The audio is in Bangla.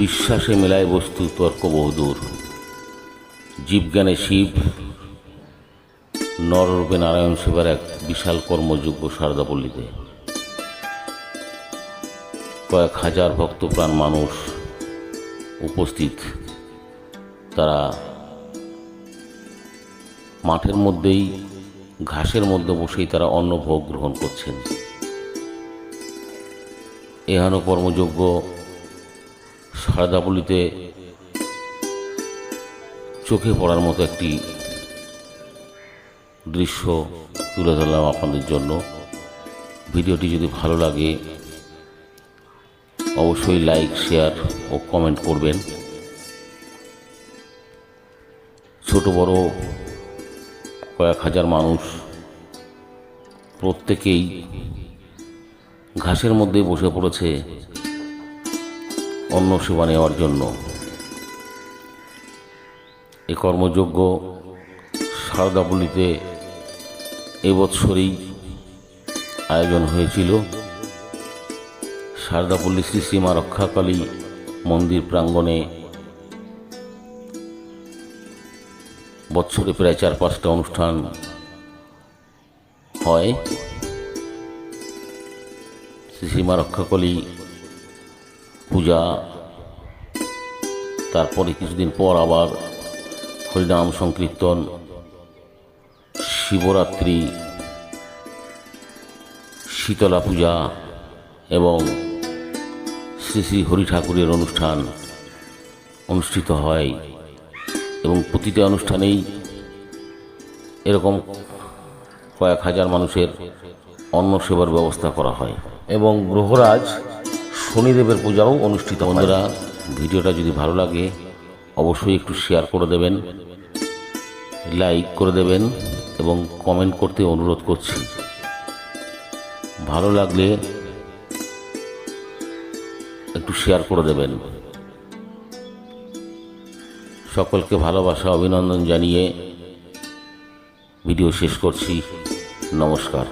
বিশ্বাসে মেলায় বস্তু তর্ক বহুদূর জীবজ্ঞানে শিব, নররূপে নারায়ণ শিবের এক বিশাল কর্মযোগ্য সারদাপল্লীতে কয়েক হাজার ভক্তপ্রাণ মানুষ উপস্থিত। তারা মাঠের মধ্যেই, ঘাসের মধ্যে বসেই তারা অন্ন ভোগ গ্রহণ করছেন। এহানো কর্মযোগ্য সারদাপল্লিতে চোখে পড়ার মতো একটি দৃশ্য তুলে ধরলাম আপনাদের জন্য। ভিডিওটি যদি ভালো লাগে, অবশ্যই লাইক, শেয়ার ও কমেন্ট করবেন। ছোট, বড় কয়েক হাজার মানুষ প্রত্যেকেই ঘাসের মধ্যে বসে পড়েছে। অন্ন সেবা নেওয়ার জন্য। এ কর্মযোগ্য সারদাপল্লিতে এবৎসরেই আয়োজন হয়েছিল। সারদাপল্লী শ্রী শ্রীমা রক্ষাকালী মন্দির প্রাঙ্গণে বছরে প্রায় চার পাঁচটা অনুষ্ঠান হয়। শ্রী শ্রীমা রক্ষাকালী পূজা। তারপরে কিছুদিন পর আবার হরিনাম সংকীর্তন, শিবরাত্রি, শীতলা পূজা এবং শ্রী শ্রী হরি ঠাকুরের অনুষ্ঠান অনুষ্ঠিত হয় এবং প্রতিটা অনুষ্ঠানেই এরকম কয়েক হাজার মানুষের অন্ন সেবার ব্যবস্থা করা হয়। এবং গ্রহরাজ শনিদেবের পূজাও অনুষ্ঠিত। বন্ধুরা, ভিডিওটা যদি ভালো লাগে, অবশ্যই একটু শেয়ার করে দেবেন লাইক করে দেবেন, এবং কমেন্ট করতে অনুরোধ করছি। ভালো লাগলে একটু শেয়ার করে দেবেন। সকলকে ভালোবাসা, অভিনন্দন জানিয়ে ভিডিও শেষ করছি। নমস্কার।